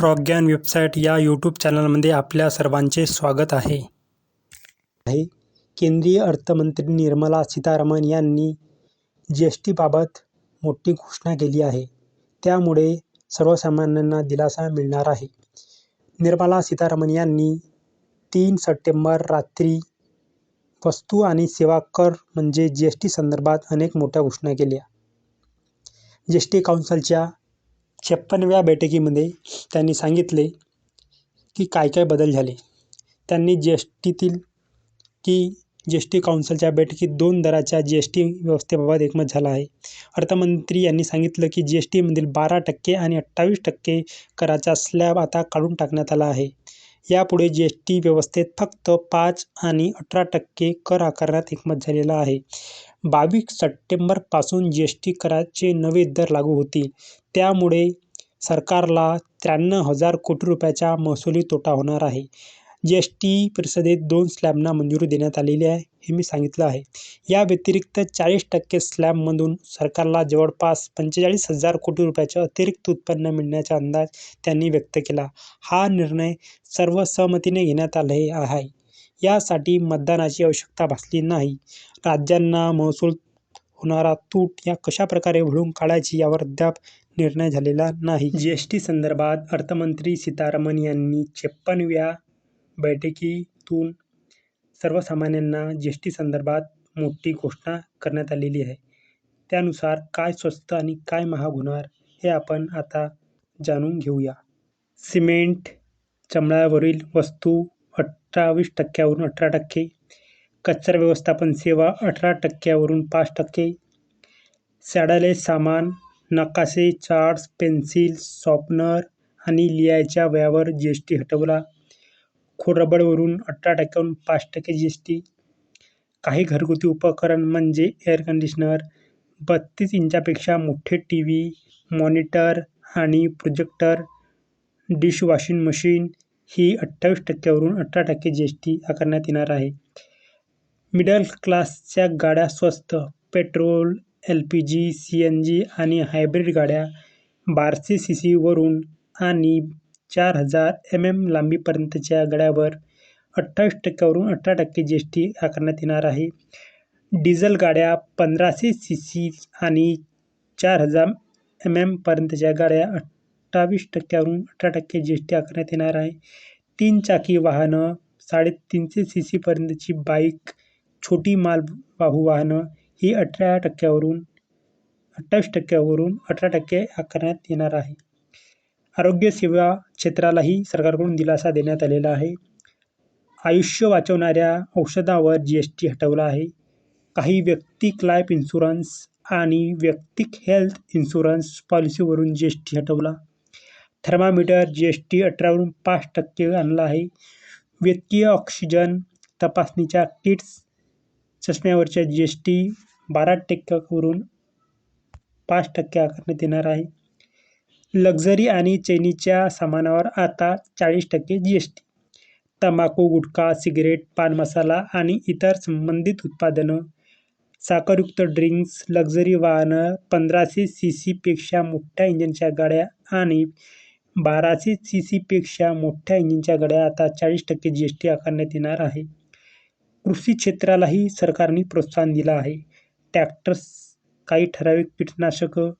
रॉकगॅन website या YouTube चॅनलमध्ये आपल्या सर्वांचे स्वागत आहे. आहे केंद्रीय अर्थमंत्री निर्मला सीतारामन यांनी जी एस टीबाबत मोठी घोषणा केली आहे. त्यामुळे सर्वसामान्यांना दिलासा मिळणार आहे. निर्मला सीतारामन यांनी तीन सप्टेंबर रात्री वस्तू आणि सेवा कर म्हणजे जी एस टी संदर्भात अनेक मोठ्या घोषणा केल्या. जी एस टी काउन्सिलच्या छप्पनव्या बैठकीमध्ये त्यांनी सांगितले की काय काय बदल झाले. त्यांनी जी एस टीतील की जी एस टी काउन्सिलच्या बैठकीत दोन दराच्या जी एस टी व्यवस्थेबाबत एकमत झाला आहे. अर्थमंत्री यांनी सांगितलं की जी एस टीमधील बारा टक्के आणि अठ्ठावीस टक्के कराचा स्लॅब आता काढून टाकण्यात आला आहे. यापुढे जी टी व्यवस्थेत फक्त पाच आणि अठरा टक्के कर आकारण्यात एकमत झालेलं आहे. बावीस सप्टेंबरपासून जी टी कराचे नवे दर लागू होतील. त्यामुळे सरकारला त्र्याण्णव हजार कोटी रुपयाचा महसुली तोटा होणार आहे. जी एस टी परिषदेत दोन स्लॅबना मंजुरी देण्यात आलेली आहे हे मी सांगितलं आहे. या व्यतिरिक्त चाळीस टक्के स्लॅबमधून सरकारला जवळपास पंचेचाळीस हजार कोटी रुपयाचं अतिरिक्त उत्पन्न मिळण्याचा अंदाज त्यांनी व्यक्त केला. हा निर्णय सर्वसहमतीने घेण्यात आले आहे. यासाठी मतदानाची आवश्यकता भासली नाही. राज्यांना महसूल होणारा तूट या कशाप्रकारे भरून काढायची यावर अद्याप निर्णय झालेला नाही. जी एस टी संदर्भात अर्थमंत्री सीतारामन यांनी छप्पनव्या बैठकीतून सर्वसामान्यांना जी टी संदर्भात मोठी घोषणा करण्यात आलेली आहे. त्यानुसार काय स्वस्त आणि काय महाग होणार हे आपण आता जाणून घेऊया. सिमेंट चमड्यावरील वस्तू अठ्ठावीस टक्क्यावरून अठरा टक्के कचरा व्यवस्थापन सेवा अठरा टक्क्यावरून पाच टक्के सॅडले सामान नकाशे चार्ट्स पेन्सिल शॉर्पनर आणि लिहायच्या वयावर जी एस टी रबडवरून अठरा टक्क्याहून पाच टक्के जी एस टी काही घरगुती उपकरण म्हणजे एअर कंडिशनर बत्तीस इंचापेक्षा मोठे टी व्ही मॉनिटर आणि प्रोजेक्टर डिश वॉशिंग मशीन ही अठ्ठावीस टक्क्यावरून अठरा टक्के जी एस टी आकारण्यात येणार आहे. मिडल क्लासच्या गाड्या स्वस्त petrol L P G C N G आणि हायब्रिड गाड्या बारसी सी सीवरून आणि चार हजार एम एम लांबीपर्यंतच्या गड्यावर अठ्ठावीस टक्क्यावरून अठरा टक्के जी एस टी आकारण्यात येणार आहे. डिझेल गाड्या पंधराशे सी सी आणि चार हजार एम एमपर्यंतच्या गाड्या अठ्ठावीस टक्क्यावरून अठरा टक्के जी एस टी आकारण्यात येणार आहे. तीन चाकी वाहनं साडेतीनशे सी सीपर्यंतची बाईक छोटी मालवाहू वाहनं ही अठरा टक्क्यावरून अठ्ठावीस टक्क्यावरून अठरा टक्के आकारण्यात येणार आहे. आरोग्यसेवा क्षेत्रालाही सरकारकडून दिलासा देण्यात आलेला आहे. आयुष्य वाचवणाऱ्या औषधावर जी एस टी हटवला आहे. काही व्यक्तिक लाईफ इन्शुरन्स आणि वैयक्तिक हेल्थ इन्शुरन्स पॉलिसीवरून जी एस टी हटवला. थर्मामीटर जी एस टी अठरावरून पाच टक्के आणला आहे. वैद्यकीय ऑक्सिजन तपासणीच्या किट्स चष्म्यावरच्या जी एस टी बारा टक्क्यावरून पाच टक्के आकारण्यात येणार आहे. लक्झरी आणि चैनीच्या सामानावर आता चाळीस टक्के जी एस टी. तंबाखू गुटखा सिगरेट पान मसाला आणि इतर संबंधित उत्पादनं साखरयुक्त ड्रिंक्स लक्झरी वाहनं पंधराशे सी सीपेक्षा मोठ्या इंजिनच्या गाड्या आणि बाराशे सी सीपेक्षा मोठ्या इंजिनच्या गाड्या आता चाळीस टक्के जी एस टी आकारण्यात येणार आहे. कृषी क्षेत्रालाही सरकारने प्रोत्साहन दिलं आहे. ट्रॅक्टर्स काही ठराविक कीटकनाशकं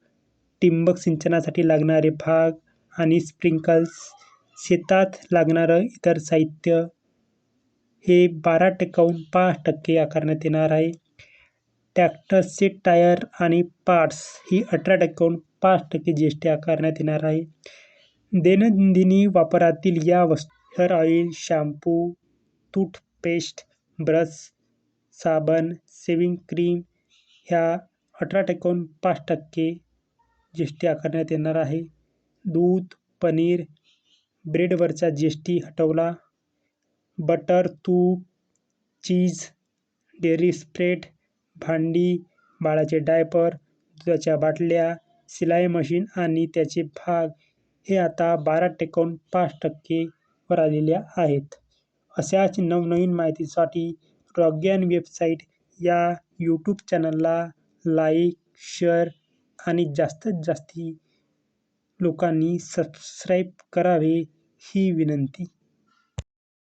ठिबक सिंचनासाठी लागणारे भाग आणि स्प्रिंकल्स शेतात लागणारं इतर साहित्य हे बारा टक्क्याहून पाच टक्के आकारण्यात येणार आहे. ट्रॅक्टर्सचे टायर आणि पार्ट्स ही अठरा टक्क्याहून पाच टक्के जी एस टी आकारण्यात येणार आहे. दैनंदिनी वापरातील या वस्तू hair oil shampoo toothpaste brush साबण सेविंग क्रीम ह्या अठरा टक्क्याहून पाच टक्के जी एस टी आकारण्यात येणार आहे. दूध पनीर ब्रेडवरचा जी एस टी हटवला. बटर तूप चीज डेअरी स्प्रेड भांडी बाळाचे डायपर दुधाच्या बाटल्या सिलाई मशीन आणि त्याचे भाग हे आता बारा टक्क्याहून पाच टक्केवर आलेल्या आहेत. अशाच नवनवीन माहितीसाठी रॉग्यान वेबसाईट या यूट्यूब चॅनलला लाईक शेअर आणि जास्तीत जास्त लोकांनी सबस्क्राईब करावे ही विनंती.